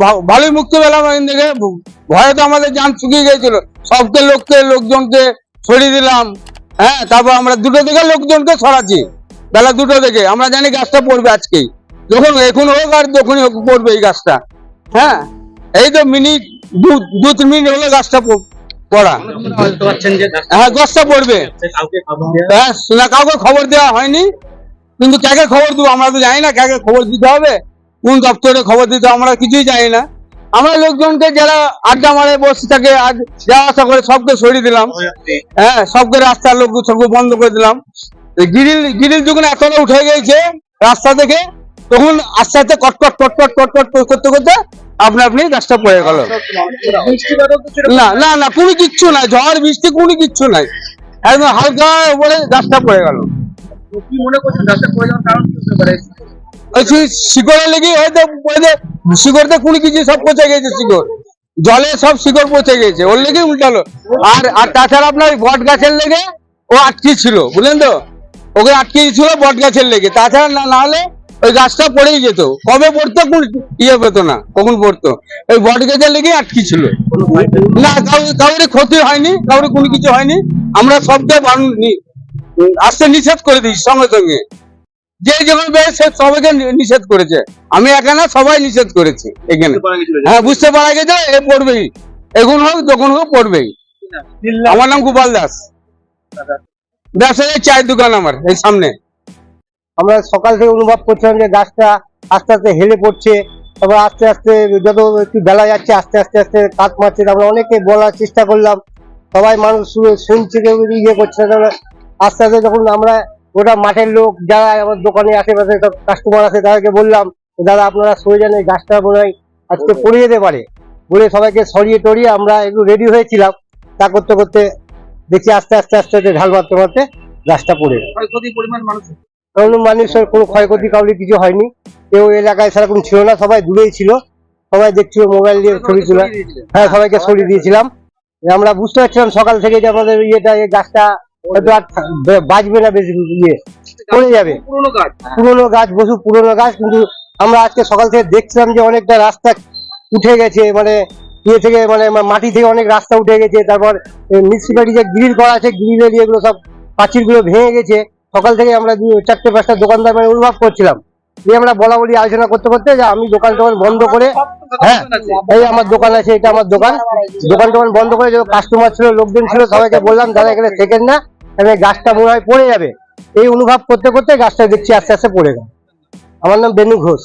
ভা- ভালোই মুক্তি পেলাম থেকে। ভয়ে তো আমাদের যান শুকিয়ে গেছিল সবকে লোককে, লোকজনকে সরিয়ে দিলাম। হ্যাঁ তারপর আমরা দুটো থেকে লোকজনকে সরাচ্ছি বেলা দুটো থেকে। আমরা জানি গাছটা পড়বে আজকেই। যখন এখন হোক আর যখনই হোক পড়বে এই গাছটা। হ্যাঁ এই তো মিনিট, দু তিন মিনিট হলো গাছটা পড়া। হ্যাঁ গাছটা পড়বে। না, কাউকে খবর দেওয়া হয়নি। কিন্তু কাকে খবর দেবো? আমরা তো জানি না কাকে খবর দিতে হবে। কোন দপ্তরে খবর দিতে আমরা কিছুই জানি না। আমরা লোকজনকে যারা আড্ডা মারে বসে থাকে আজ যাওয়া আসা করে সবকে সরিয়ে দিলাম। হ্যাঁ সবকে রাস্তার লোক সবকে বন্ধ করে দিলাম। গিরিল গিরিল যখন এতটা উঠে গেছে রাস্তা থেকে তখন আস্তে আস্তে কটকট কটকট কটকট করতে করতে আপনি আপনি গাছটা পড়ে গেল। না না না কোনো কিচ্ছু নাই। ঝড় বৃষ্টি কোনো কিচ্ছু নাই। একদম হালকা উপরে গাছটা পড়ে গেল। কি মনে করছেন? রাস্তা পড়ে যাওয়ার কারণ শিকড়ে লেগে হয়তো শিকড়তে কোনো কিছু সব পচে গেছে শিকড়। জলে সব শিকড় পচে গেছে, ওর লেগে উল্টালো। আর আর তাছাড়া আপনার বট গাছের লেগে ও আটকে ছিল, বুঝলেন তো? ওকে আটকে ছিল বট গাছের লেগে। তাছাড়া না হলে ওই গাছটা পড়েই যেত। কবে পড়তো? ইয়ে পেতো না, কখন পড়তো? ওই বট গাছের লেগে আটকে ছিল। না কাউরে ক্ষতি হয়নি, কাউরে কোনো কিছু হয়নি। আমরা সবকে বারণ আসতে নিষেধ করে দিই সঙ্গে সঙ্গে। যে যেমন বেশ সে সবাইকে নিষেধ করেছে। আমি একা না সবাই নিষেধ করেছে এখানে। হ্যাঁ বুঝতে পারা গেছে এ পড়বেই। এখন হোক যখন হোক পড়বেই। আমার নাম গোপাল দাস। ব্যবসায়ী চায়ের দোকান আমার এই সামনে। আমরা সকাল থেকে অনুভব করছিলাম যে গাছটা আস্তে আস্তে হেলে পড়ছে। তারপর আস্তে আস্তে যত একটু বেলা যাচ্ছে আস্তে আস্তে আস্তে কাত মারছে। আমরা অনেকে বলার চেষ্টা করলাম। সবাই মানুষ শুনে- শুনছে কেউ ইয়ে করছে না। আস্তে আস্তে যখন আমরা ওটা মাঠের লোক যারা আমার দোকানে আশেপাশে সব কাস্টমার আছে তাদেরকে বললাম দাদা আপনারা সরে যান এই গাছটা মনে হয় আজকে পড়ে যেতে পারে। বলে সবাইকে সরিয়ে টরিয়ে আমরা একটু রেডি হয়েছিলাম। তা করতে করতে দেখি আস্তে আস্তে আস্তে আস্তে ঢাল মারতে মারতে গাছটা পড়ে কারণ মানুষের কোনো ক্ষয়ক্ষতি কাউরি কিছু হয়নি। কেউ এলাকায় সেরকম ছিল না সবাই দূরেই ছিল। সবাই দেখছিল মোবাইল দিয়ে ছবি তোলা। হ্যাঁ সবাইকে সরিয়ে দিয়েছিলাম। আমরা বুঝতে পারছিলাম সকাল থেকে যে আমাদের ইয়েটা এই গাছটা হয়তো আর বাঁচবে না বেশি ইয়ে। পড়ে যাবে। পুরোনো গাছ। পুরোনো গাছ বসু পুরোনো গাছ কিন্তু আমরা আজকে সকাল থেকে দেখছিলাম যে অনেকটা রাস্তা উঠে গেছে মানে ইয়ে থেকে মানে মাটি থেকে অনেক রাস্তা উঠে গেছে তারপর মিউনিসিপালিটি যে গ্রিল করা আছে গ্রিলের ইয়েগুলো সব পাঁচিলগুলো ভেঙে গেছে। সকাল থেকে আমরা চারটে পাঁচটা দোকানদার মানে অনুভব করছিলাম। দিয়ে আমরা বলা বলি আলোচনা করতে করতে যে আমি দোকান টোকান বন্ধ করে হ্যাঁ এই আমার দোকান আছে এটা আমার দোকান। দোকান টোকান বন্ধ করে যে কাস্টমার ছিল লোকজন ছিল সবাইকে বললাম দাদা এখানে থেকেন না। এখানে গাছটা মনে হয় পড়ে যাবে। এই অনুভব করতে করতে গাছটা দেখছি আস্তে আস্তে পড়ে গেল। আমার নাম বেনু ঘোষ।